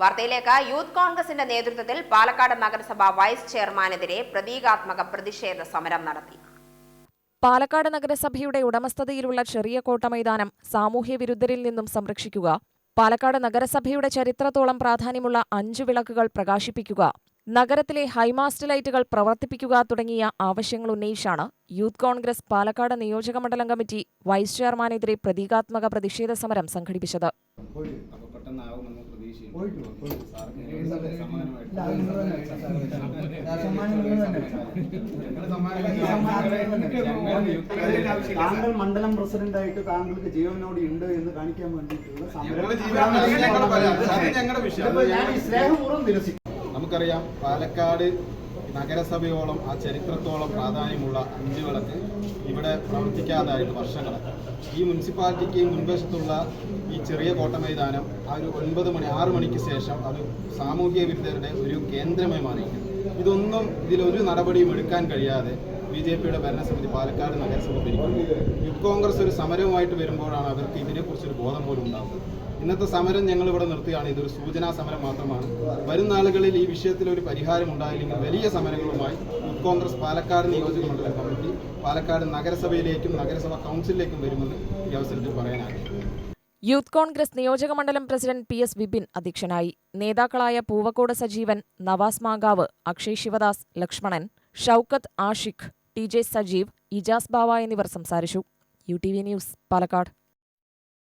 വാർത്തയിലേക്ക് യൂത്ത് കോൺഗ്രസിന്റെ നേതൃത്വത്തിൽ പാലക്കാട് നഗരസഭ വൈസ് ചെയർമാനെതിരെ പ്രതീകാത്മക പ്രതിഷേധ സമരം നടത്തി. പാലക്കാട് നഗരസഭയുടെ ഉടമസ്ഥതയിലുള്ള ചെറിയ കോട്ട മൈതാനം സാമൂഹ്യ വിരുദ്ധരിൽ നിന്നും സംരക്ഷിക്കുക പാലക്കാട് നഗരസഭയുടെ ചരിത്രത്തോളം പ്രാധാന്യമുള്ള അഞ്ചു വിളക്കുകൾ പ്രകാശിപ്പിക്കുക നഗരത്തിലെ ഹൈമാസ്റ്റ് ലൈറ്റുകൾ പ്രവർത്തിപ്പിക്കുക തുടങ്ങിയ ആവശ്യങ്ങൾ ഉന്നയിച്ചാണ് യൂത്ത് കോൺഗ്രസ് പാലക്കാട് നിയോജകമണ്ഡലം കമ്മിറ്റി വൈസ് ചെയർമാനെതിരെ പ്രതീകാത്മക പ്രതിഷേധ സമരം സംഘടിപ്പിച്ചത്. അപ്പൊ പെട്ടെന്നാവുമെന്ന് പ്രതീക്ഷയുണ്ട് താങ്കൾ മണ്ഡലം പ്രസിഡന്റ് ആയിട്ട് താങ്കൾക്ക് ജീവനോട് ഉണ്ട് എന്ന് കാണിക്കാൻ വേണ്ടിയിട്ടുള്ള സമരം ഞങ്ങളുടെ വിഷയം. നമുക്കറിയാം പാലക്കാട് നഗരസഭയോളം ആ ചരിത്രത്തോളം പ്രാധാന്യമുള്ള അഞ്ച് വിളക്ക് ഇവിടെ പ്രവർത്തിക്കാതായിട്ട് വർഷങ്ങൾ ഈ മുനിസിപ്പാലിറ്റിക്ക് മുൻവശത്തുള്ള ഈ ചെറിയ കോട്ട മൈതാനം ആ ഒരു ഒൻപത് മണി ആറ് മണിക്ക് ശേഷം അത് സാമൂഹിക വിരുദ്ധരുടെ ഒരു കേന്ദ്രമായി മാറിയിരിക്കുന്നു ഇതൊന്നും ഇതിലൊരു നടപടിയും എടുക്കാൻ കഴിയാതെ ബി ജെ പിയുടെ ഭരണസമിതി പാലക്കാട് നഗരസഭ ഭരിക്കുന്നു. യൂത്ത് കോൺഗ്രസ് ഒരു സമരവുമായിട്ട് വരുമ്പോഴാണ് അവർക്ക് ഇതിനെക്കുറിച്ചൊരു ബോധം പോലും ഉണ്ടാകുന്നത് ഇന്നത്തെ സമരം ഞങ്ങൾ ഇവിടെ നിർത്തുകയാണ്. ഇതൊരു സൂചനാ സമരം മാത്രമാണ്. വരും നാളുകളിൽ ഈ വിഷയത്തിൽ ഒരു പരിഹാരം ഉണ്ടായില്ലെങ്കിൽ വലിയ സമരങ്ങളുമായി യൂത്ത് കോൺഗ്രസ് പാലക്കാട് നിയോജക മണ്ഡലം കമ്മിറ്റി പാലക്കാട് നഗരസഭയിലേക്കും നഗരസഭ കൗൺസിലിലേക്കും വരുമെന്ന് ഈ അവസരത്തിൽ പറയാനാഗ്രഹിക്കുന്നു യൂത്ത് കോൺഗ്രസ് നിയോജക മണ്ഡലം പ്രസിഡന്റ് പി എസ് വിപിൻ അധ്യക്ഷനായി. നേതാക്കളായ പൂവക്കോട് സജീവൻ നവാസ് മാങ്കാവ് അക്ഷയ് ശിവദാസ് ലക്ഷ്മണൻ ഷൌക്കത്ത് ആഷിഖ് ടി ജെ സജീവ് ഇജാസ് ബാവ എന്നിവർ സംസാരിച്ചു. U T V news Palakkad.